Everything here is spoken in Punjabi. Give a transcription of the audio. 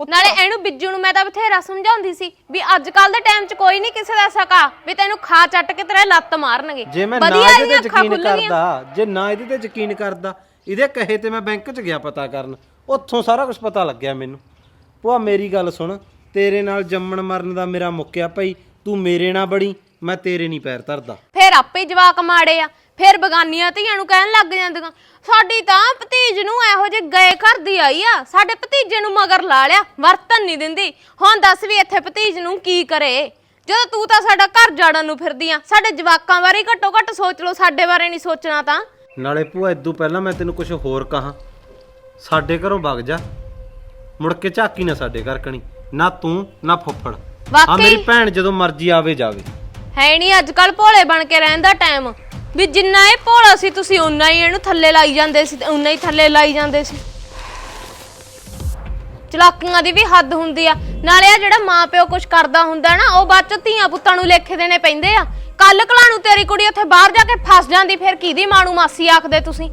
ਨਾਲੇ ਇਹਨੂੰ ਬਿੱਜੂ ਨੂੰ ਮੈਂ ਤਾਂ ਬਥੇਰਾ ਸਮਝਾਉਂਦੀ ਸੀ ਵੀ ਅੱਜ ਕੱਲ ਦੇ ਟਾਈਮ 'ਚ ਕੋਈ ਨਹੀਂ ਕਿਸੇ ਦਾ ਸਕਾ ਵੀ ਤੈਨੂੰ ਖਾ ਚੱਟ ਕੇ ਤੇਰੇ ਲੱਤ ਮਾਰਨਗੇ। ਜੇ ਮੈਂ ਨਾ ਇਹਦੇ ਤੇ ਅੱਖਾਂ ਯਕੀਨ ਖੁੱਲ੍ਹ ਗਈਆਂ। ਕਰਦਾ ਜੇ ਨਾ ਇਹਦੇ ਤੇ ਯਕੀਨ ਕਰਦਾ ਇਹਦੇ ਕਹੇ ਤੇ ਮੈਂ ਬੈਂਕ 'ਚ ਗਿਆ ਪਤਾ ਕਰਨ ਉੱਥੋਂ ਸਾਰਾ ਕੁਝ ਪਤਾ ਲੱਗਿਆ ਮੈਨੂੰ। ਭੂਆ ਮੇਰੀ ਗੱਲ ਸੁਣ ਤੇਰੇ ਨਾਲ ਜੰਮਣ ਮਰਨ ਦਾ ਮੇਰਾ ਮੁੱਕਿਆ ਭਾਈ ਤੂੰ ਮੇਰੇ ਨਾਲ ਬੜੀ ਮੈਂ ਤੇਰੇ ਨਹੀਂ ਪੈਰ ਧਰਦਾ। ਫੇਰ ਆਪੇ ਜਵਾਕ ਮਾੜੇ ਆ ਫੇਰ ਬਗਾਨੀਆਂ ਧੀਆਂ ਨੂੰ ਕਹਿਣ ਲੱਗ ਜਾਂਦੀਆਂ। ਸਾਡੀ ਤਾਂ ਭਤੀਜ ਨੂੰ ਇਹੋ ਜੇ ਗਏ ਘਰ ਦੀ ਆਈ ਆ ਸਾਡੇ ਭਤੀਜੇ ਨੂੰ ਮਗਰ ਲਾ ਲਿਆ ਵਰਤਨ ਨਹੀਂ ਦਿੰਦੀ। ਹੁਣ ਦੱਸ ਵੀ ਇੱਥੇ ਭਤੀਜ ਨੂੰ ਕੀ ਕਰੇ? ਜਦੋਂ ਤੂੰ ਤਾਂ ਸਾਡਾ ਘਰ ਜਾੜਨ ਨੂੰ ਫਿਰਦੀ ਆ ਸਾਡੇ ਜਵਾਕਾਂ ਬਾਰੇ ਘੱਟੋ ਘੱਟ ਸੋਚ ਲਓ ਸਾਡੇ ਬਾਰੇ ਨਹੀਂ ਸੋਚਣਾ ਤਾਂ। ਨਾਲੇ ਭੂਆ ਇਦੋਂ ਪਹਿਲਾਂ ਮੈਂ ਤੈਨੂੰ ਕੁਝ ਹੋਰ ਕਹਾਂ। ਸਾਡੇ ਘਰੋਂ ਵਗ ਜਾ। ਮੁੜ ਕੇ ਝਾਕੀ ਨਾ ਸਾਡੇ ਘਰ ਕਣੀ ਨਾ ਤੂੰ ਨਾ ਫੁੱਫੜ। ਆ ਵਾਕਈ? ਮੇਰੀ ਭੈਣ ਜਦੋਂ ਮਰਜ਼ੀ ਆਵੇ ਜਾਵੇ। ਹੈ ਨਹੀਂ ਅੱਜ ਕੱਲ ਭੋਲੇ ਬਣ ਕੇ ਰਹਿਣ ਦਾ ਟਾਈਮ ਵੀ ਜਿੰਨਾ ਇਹ ਭੋਲਾ ਸੀ, ਤੁਸੀਂ ਉਨਾ ਹੀ ਇਹਨੂੰ ਥੱਲੇ ਲਾਈ ਜਾਂਦੇ ਸੀ ਤੇ ਉਨਾ ਹੀ ਥੱਲੇ ਲਾਈ ਜਾਂਦੇ ਸੀ। ਚਲਾਕੀਆਂ ਦੀ ਵੀ ਹੱਦ ਹੁੰਦੀ ਆ। ਨਾਲੇ ਆ ਜਿਹੜਾ ਮਾਂ ਪਿਓ ਕੁਝ ਕਰਦਾ ਹੁੰਦਾ ਨਾ, ਉਹ ਬਾਅਦ ਚ ਧੀਆਂ ਪੁੱਤਾਂ ਨੂੰ ਲੇਖੇ ਦੇਣੇ ਪੈਂਦੇ ਆ। ਕੱਲ ਕਲਾਣੂ ਤੇਰੀ ਕੁੜੀ ਉੱਥੇ ਬਾਹਰ ਜਾ ਕੇ ਫਸ ਜਾਂਦੀ, ਫਿਰ ਕਿਹਦੀ ਮਾਂ ਨੂੰ ਮਾਸੀ ਆਖਦੇ ਤੁਸੀਂ?